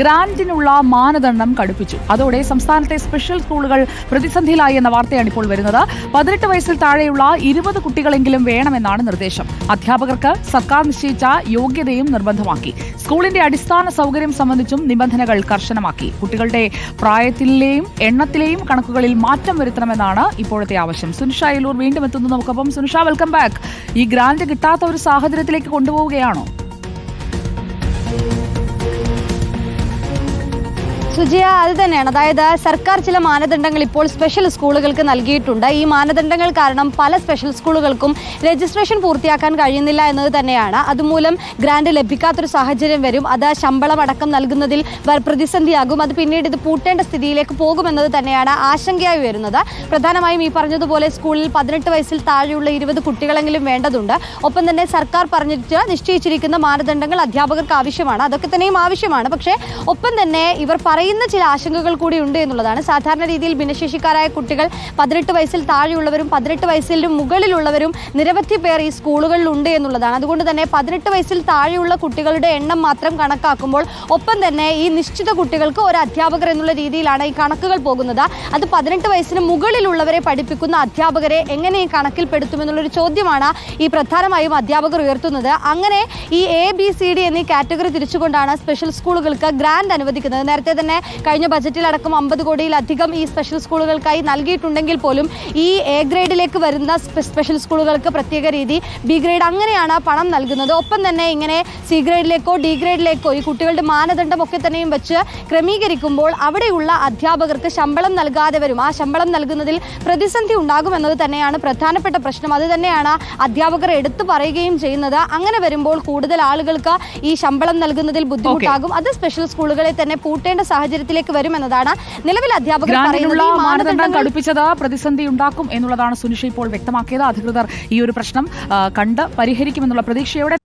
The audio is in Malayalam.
ഗ്രാന്റിനുള്ള മാനദണ്ഡം കടുപ്പിച്ചു. അതോടെ സംസ്ഥാനത്തെ സ്പെഷ്യൽ സ്കൂളുകൾ പ്രതിസന്ധിയിലായി എന്ന വാർത്തയാണ് ഇപ്പോൾ വരുന്നത്. പതിനെട്ട് വയസ്സിൽ താഴെയുള്ള ഇരുപത് കുട്ടികളെങ്കിലും വേണമെന്നാണ് നിർദ്ദേശം. അധ്യാപകർക്ക് സർക്കാർ നിശ്ചയിച്ച യോഗ്യതയും നിർബന്ധമാക്കി. സ്കൂളിന്റെ അടിസ്ഥാന സൗകര്യം സംബന്ധിച്ചും നിബന്ധനകൾ കർശനമാക്കി. കുട്ടികളുടെ പ്രായത്തിലെയും എണ്ണത്തിലെയും കണക്കുകളിൽ മാറ്റം വരുത്തണമെന്നാണ് ഇപ്പോഴത്തെ ആവശ്യം. സുനിഷ അയലൂർ വീണ്ടും എത്തുന്നു. നമുക്കൊപ്പം സുനിഷ വെൽക്കം ബാക്ക് ഈ ഗ്രാന്റ് കിട്ടാത്ത ഒരു സാഹചര്യത്തിലേക്ക് കൊണ്ടുപോവുകയാണോ? സുജിയ അത് തന്നെയാണ്. അതായത് സർക്കാർ ചില മാനദണ്ഡങ്ങൾ ഇപ്പോൾ സ്പെഷ്യൽ സ്കൂളുകൾക്ക് നൽകിയിട്ടുണ്ട്. ഈ മാനദണ്ഡങ്ങൾ കാരണം പല സ്പെഷ്യൽ സ്കൂളുകൾക്കും രജിസ്ട്രേഷൻ പൂർത്തിയാക്കാൻ കഴിയുന്നില്ല എന്നത് തന്നെയാണ്. അതുമൂലം ഗ്രാന്റ് ലഭിക്കാത്തൊരു സാഹചര്യം വരും. അത് ശമ്പളം അടക്കം നൽകുന്നതിൽ പ്രതിസന്ധിയാകും. അത് പിന്നീട് ഇത് പൂട്ടേണ്ട സ്ഥിതിയിലേക്ക് പോകുമെന്നത് തന്നെയാണ് ആശങ്കയായി വരുന്നത്. പ്രധാനമായും ഈ പറഞ്ഞതുപോലെ സ്കൂളിൽ പതിനെട്ട് വയസ്സിൽ താഴെയുള്ള ഇരുപത് കുട്ടികളെങ്കിലും വേണ്ടതുണ്ട്. ഒപ്പം തന്നെ സർക്കാർ പറഞ്ഞിട്ട് നിശ്ചയിച്ചിരിക്കുന്ന മാനദണ്ഡങ്ങൾ അധ്യാപകർക്ക് ആവശ്യമാണ്. അതൊക്കെ തന്നെയും ആവശ്യമാണ്. പക്ഷേ ഒപ്പം തന്നെ ഇവർ പറയുന്ന ചില ആശങ്കകൾ കൂടി ഉണ്ട് എന്നുള്ളതാണ്. സാധാരണ രീതിയിൽ ഭിന്നശേഷിക്കാരായ കുട്ടികൾ പതിനെട്ട് വയസ്സിൽ താഴെയുള്ളവരും പതിനെട്ട് വയസ്സിലും മുകളിലുള്ളവരും നിരവധി പേർ ഈ സ്കൂളുകളിൽ ഉണ്ട് എന്നുള്ളതാണ്. അതുകൊണ്ട് തന്നെ പതിനെട്ട് വയസ്സിൽ താഴെയുള്ള കുട്ടികളുടെ എണ്ണം മാത്രം കണക്കാക്കുമ്പോൾ ഒപ്പം തന്നെ ഈ നിശ്ചിത കുട്ടികൾക്ക് ഒരു അധ്യാപകർ എന്നുള്ള രീതിയിലാണ് ഈ കണക്കുകൾ പോകുന്നത്. അത് പതിനെട്ട് വയസ്സിന് മുകളിലുള്ളവരെ പഠിപ്പിക്കുന്ന അധ്യാപകരെ എങ്ങനെ ഈ കണക്കിൽപ്പെടുത്തുമെന്നുള്ളൊരു ചോദ്യമാണ് ഈ പ്രധാനമായും അധ്യാപകർ ഉയർത്തുന്നത്. അങ്ങനെ ഈ എ ബി സി ഡി എന്നീ കാറ്റഗറി തിരിച്ചുകൊണ്ടാണ് സ്പെഷ്യൽ സ്കൂളുകൾക്ക് ഗ്രാന്റ് അനുവദിക്കുന്നത്. നേരത്തെ തന്നെ കഴിഞ്ഞ ബജറ്റിലടക്കം അമ്പത് കോടിയിലധികം ഈ സ്പെഷ്യൽ സ്കൂളുകൾക്കായി നൽകിയിട്ടുണ്ടെങ്കിൽ പോലും ഈ എ ഗ്രേഡിലേക്ക് വരുന്ന സ്പെഷ്യൽ സ്കൂളുകൾക്ക് പ്രത്യേക രീതി ബി ഗ്രേഡ് അങ്ങനെയാണ് പണം നൽകുന്നത്. ഒപ്പം തന്നെ ഇങ്ങനെ സി ഗ്രേഡിലേക്കോ ഡി ഗ്രേഡിലേക്കോ ഈ കുട്ടികളുടെ മാനദണ്ഡമൊക്കെ തന്നെയും വെച്ച് ക്രമീകരിക്കുമ്പോൾ അവിടെയുള്ള അധ്യാപകർക്ക് ശമ്പളം നൽകാതെ വരും. ആ ശമ്പളം നൽകുന്നതിൽ പ്രതിസന്ധി ഉണ്ടാകുമെന്നത് തന്നെയാണ് പ്രധാനപ്പെട്ട പ്രശ്നം. അത് തന്നെയാണ് അധ്യാപകർ എടുത്തു പറയുകയും ചെയ്യുന്നത്. അങ്ങനെ വരുമ്പോൾ കൂടുതൽ ആളുകൾക്ക് ഈ ശമ്പളം നൽകുന്നതിൽ ബുദ്ധിമുട്ടാകും. അത് സ്പെഷ്യൽ സ്കൂളുകളെ തന്നെ പൂട്ടേണ്ട സാഹചര്യത്തിലേക്ക് വരുമെന്നതാണ് നിലവിൽ അധ്യാപകർ പറയുന്നത്. മാനദണ്ഡം കടുപ്പിച്ചത് പ്രതിസന്ധി ഉണ്ടാക്കും എന്നുള്ളതാണ് സുനിഷ ഇപ്പോൾ വ്യക്തമാക്കിയത്. അധികൃതർ ഈ ഒരു പ്രശ്നം കണ്ട് പരിഹരിക്കുമെന്നുള്ള പ്രതീക്ഷയോടെ